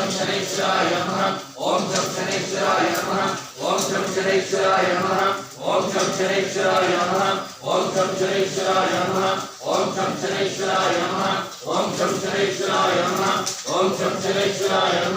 Om Shaneshraya Namaha Om Shaneshraya Namaha Om Shaneshraya Namaha Om Shaneshraya Namaha Om Shaneshraya Namaha Om Shaneshraya Namaha Om Shaneshraya Namaha Om Shaneshraya Namaha Om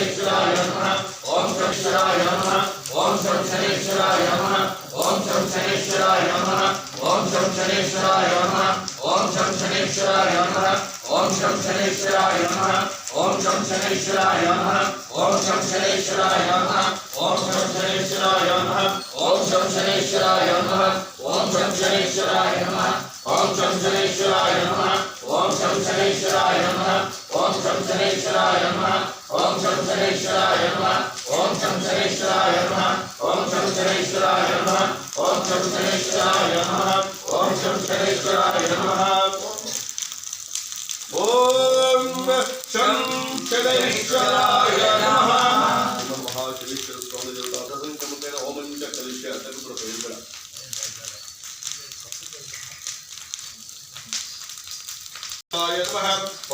Shaneshraya Namaha Om Shaneshraya Namaha Om Shaneshraya Namaha Om Shaneshraya Namaha Om Shaneshraya Namaha Om Shaneshraya Namaha Om Shaneshraya Namaha Sham Shaneshwara Yamaha, Om Sham Shaneshwara Yamaha, Om Sham Shaneshwara Yamaha, Om Sham Shaneshwara Yamaha, Om Sham Shaneshwara Yamaha, Om Sham Shaneshwara Yamaha, Om Sham Shaneshwara Yamaha, Om Sham Shaneshwara Yamaha, Om Sham Shaneshwara Yamaha, Om Sham Shaneshwara Yamaha, Om Sham Shaneshwara Yamaha, Om Sham Shaneshwara Yamaha, Om Sham Shaneshwara Yamaha,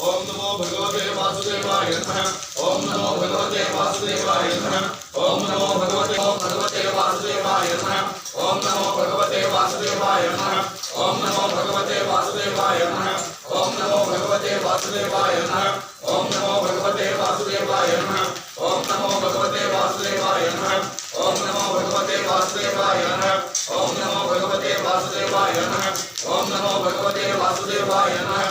ओम नमो भगवते वासुदेवाय नमः ओम नमो भगवते वासुदेवाय नमः ओम भगवते वासुदेवाय नमः ओम नमो भगवते वासुदेवाय नमः ओम नमो। వాసుదేవాయ నమః ఓం నమో భగవతే వాసుదేవాయ నమః ఓం నమో భగవతే వాసుదేవాయ నమః ఓం నమో భగవతే వాసుదేవాయ నమః ఓం నమో భగవతే వాసుదేవాయ నమః ఓం నమో భగవతే వాసుదేవాయ నమః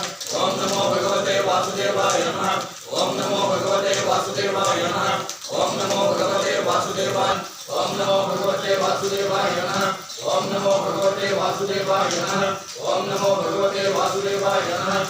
ఓం నమో భగవతే వాసుదేవాయ నమః ఓం నమో భగవతే వాసుదేవాయ నమః ఓం నమో భగవతే వాసుదేవాయ ఓం నమో భగవతే వాసుదేవాయ నమః ఓం నమో భగవతే వాసుదేవాయ నమః